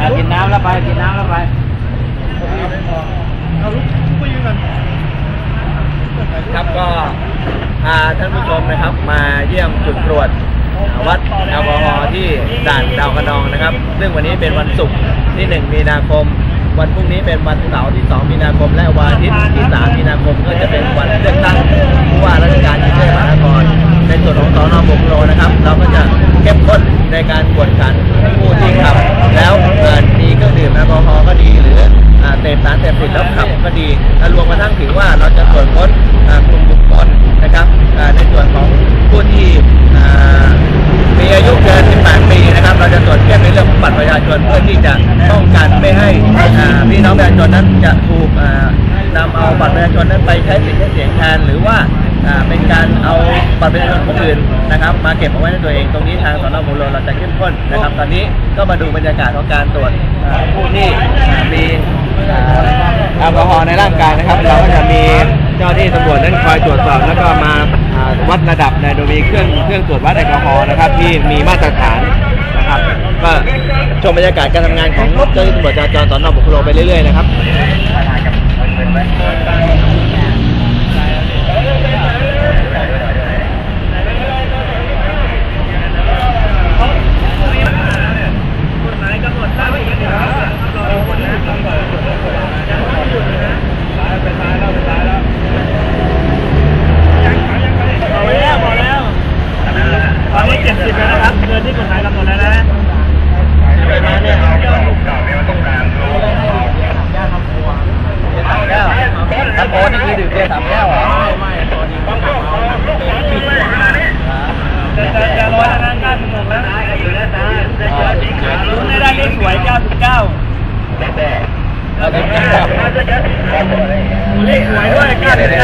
อะกินน้ำแล้วไปกินน้ำแล้วไปเอาลุกไปยืนกันครับก็พาท่านผู้ชมนะครับ มาเยี่ยมจุดตรวจวัดแอลกอฮอล์ที่ด่านดาวกระนองนะครับ ซึ่งวันนี้เป็นวันศุกร์ที่ 1 มีนาคม วันพรุ่งนี้เป็นวันเสาร์ที่ 2 มีนาคม และวันอาทิตย์ที่ 3 มีนาคมก็จะเป็นวันเลือกตั้งผู้ว่าราชการกรุงเทพมหานครในส่วนของสอนอบุกโลนะครับ เราก็จะเข้มข้นในการกวดขันผู้ที่ขับแล้ว ดื่มแอลกอฮอล์ก็ดีหรือเสพสารเสพติดแล้วขับก็ดีรวมกระทั่งถึงว่าเราจะตรวจค้นกลุ่มบุคคลนะครับในส่วนของผู้ที่มีอายุเกิน 18 ปีนะครับ เราจะตรวจเข้มในเรื่องของบัตรประชาชนเพื่อที่จะป้องกันไม่ให้พี่น้องประชาชนนั้นจะถูกอ่านำเอาบัตรประชาชนนั้นไปใช้สิทธิ์ใช้เสียงแทนหรือว่าอ่าเป็นการเอาบัตรประชาชนคนอื่นนะครับ มาเก็บเอาไว้ในตัวเองตรงนี้ทาง สนบุรีเราจะเข้มข้นนะครับ ตอนนี้ก็มาดูบรรยากาศของการตรวจอ่าผู้ที่อ่ามีอ่าแอลกอฮอล์ในร่างกายนะครับ เราก็จะมีเจ้าหน้าที่ตำรวจนั้นคอยตรวจสอบแล้วก็มาอ่าวัดระดับในโดยมีเครื่องเครื่องตรวจวัดแอลกอฮอล์นะครับ ที่มีมาตรฐานนะครับก็ชมบรรยากาศการทำงานของเจ้าหน้าที่ตำรวจจราจรสอนอบุคโลไปเรื่อยๆนะครับ เอาไว้แล้วพอแล้วตอนนี้เจ็ดสิบ แล้วนะครับเกินที่กฎหมายกำหนดแล้วนะครับโอ้นี่คือดื่มเบียร์สามแก้วเหรอไม่ไม่ตอนนี้ต้องขับเอาจะจะจะร้อยแล้วนะเก้าสิบหกแล้วรุ่นไม่ได้เลขสวยเก้าสิบเก้าเลขสวยด้วยเก้าสิบเก้าโอ้โหเลข